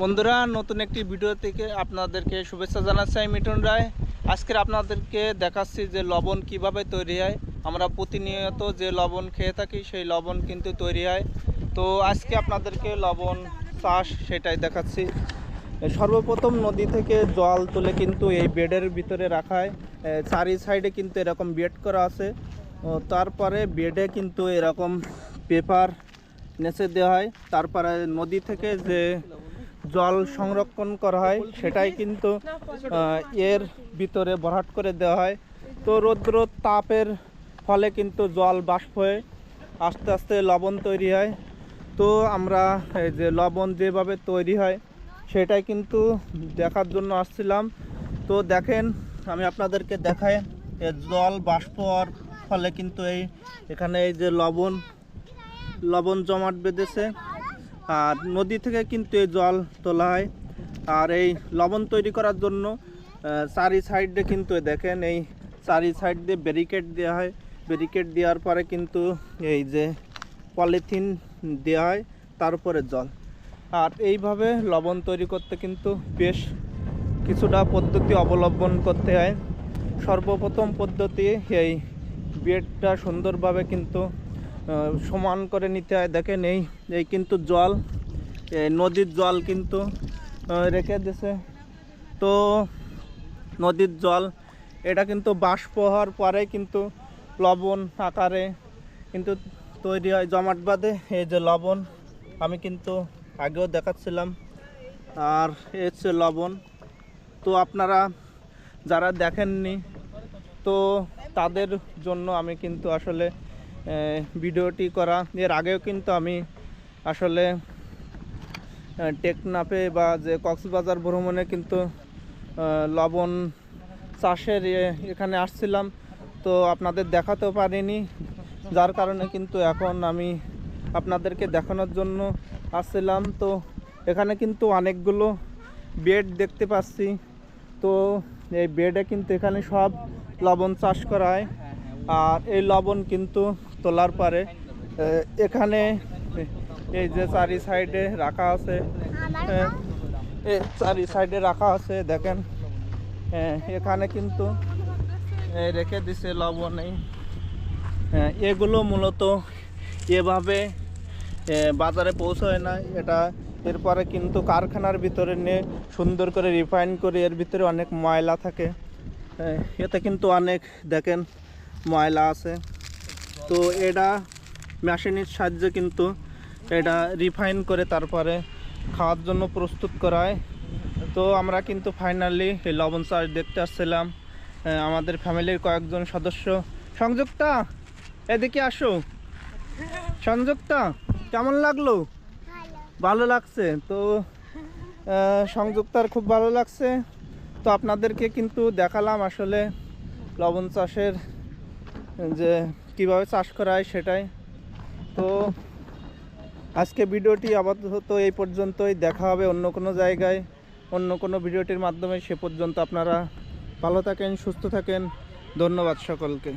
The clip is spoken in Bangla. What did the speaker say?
বন্ধুরা, নতুন একটি ভিডিও থেকে আপনাদেরকে শুভেচ্ছা জানাচ্ছি আমি মিটন রায়। আজকের আপনাদেরকে দেখাচ্ছি যে লবণ কীভাবে তৈরি হয়। আমরা প্রতিনিয়ত যে লবণ খেয়ে থাকি, সেই লবণ কিন্তু তৈরি হয়। তো আজকে আপনাদেরকে লবণ চাষ সেটাই দেখাচ্ছি। সর্বপ্রথম নদী থেকে জল তুলে কিন্তু এই বেডের ভিতরে রাখা হয়। চারি সাইডে কিন্তু এরকম বেড করা আছে। তারপরে বেডে কিন্তু এরকম পেপার নেচে দেওয়া হয়। তারপরে নদী থেকে যে জল সংরক্ষণ করা হয়, সেটাই কিন্তু এর ভিতরে ভরাট করে দেওয়া হয়। তো রৌদ্র তাপের ফলে কিন্তু জল বাষ্প হয়ে আস্তে আস্তে লবণ তৈরি হয়। তো আমরা, এই যে লবণ যেভাবে তৈরি হয়, সেটাই কিন্তু দেখার জন্য আসছিলাম। তো দেখেন, আমি আপনাদেরকে দেখাই জল বাষ্প হওয়ার ফলে কিন্তু এই, এখানে এই যে লবণ লবণ জমাট বেঁধেছে। আর নদী থেকে কিন্তু এই জল তোলা হয়। আর এই লবণ তৈরি করার জন্য চারি সাইডে কিন্তু দেখেন, এই চারি সাইড দিয়ে ব্যারিকেড দেওয়া হয়। ব্যারিকেড দেওয়ার পরে কিন্তু এই যে পলিথিন দেওয়া হয় তারপরে জল। আর এইভাবে লবণ তৈরি করতে কিন্তু বেশ কিছুটা পদ্ধতি অবলম্বন করতে হয়। সর্বপ্রথম পদ্ধতি এই বেডটা সুন্দরভাবে কিন্তু সমান করে নিতে হয়। দেখেন এই এই কিন্তু জল, এই নদীর জল কিন্তু রেখে দিছে। তো নদীর জল, এটা কিন্তু বাষ্প হওয়ার পরে কিন্তু লবণ আকারে কিন্তু তৈরি হয়। জমাট বাঁধে, এই যে লবণ, আমি কিন্তু আগেও দেখাচ্ছিলাম। আর হচ্ছে লবণ। তো আপনারা যারা দেখেননি, তো তাদের জন্য আমি কিন্তু আসলে ভিডিওটি করা। এর আগেও কিন্তু আমি আসলে আহ, টেকনাফে বা যে কক্সবাজার ভ্রমণে কিন্তু লবণ চাষের এখানে আসছিলাম। তো আপনাদের দেখাতেও পারিনি। যার কারণে কিন্তু এখন আমি আপনাদেরকে দেখানোর জন্য আসছিলাম। তো এখানে কিন্তু অনেকগুলো বেড দেখতে পাচ্ছি। তো এই বেডে কিন্তু এখানে সব লবণ চাষ করা হয়। আর এই লবণ কিন্তু তোলার পরে। এখানে এই যে চারি সাইডে রাখা আছে। চারি সাইডে রাখা আছে দেখেন। এখানে কিন্তু রেখে দিছে লবণ এই হ্যাঁ, এগুলো মূলত এভাবে বাজারে পৌঁছায় না। এটা এরপরে কিন্তু কারখানার ভিতরে নিয়ে সুন্দর করে রিফাইন করে এর ভিতরে অনেক ময়লা থাকে। এতে কিন্তু অনেক দেখেন ময়লা আছে। তো এটা মেশিনের সাহায্যে কিন্তু এটা রিফাইন করে তারপরে খাওয়ার জন্য প্রস্তুত করায়। তো আমরা কিন্তু ফাইনালি এই লবণ চাষ দেখতে আসছিলাম। আমাদের ফ্যামিলির কয়েকজন সদস্য। সংযুক্তা, এদিকে আসো। সংযুক্তা, কেমন লাগল? ভালো লাগছে। তো সংযুক্তার খুব ভালো লাগছে। তো আপনাদেরকে কিন্তু দেখালাম আসলে লবণ চাষের যে কীভাবে চাষ করা হয় সেটাই। তো আজকে ভিডিওটি আপাতত এই পর্যন্তই। দেখা হবে অন্য কোনো জায়গায়, অন্য কোনো ভিডিওটির মাধ্যমে। সে পর্যন্ত আপনারা ভালো থাকেন, সুস্থ থাকেন। ধন্যবাদ সকলকে।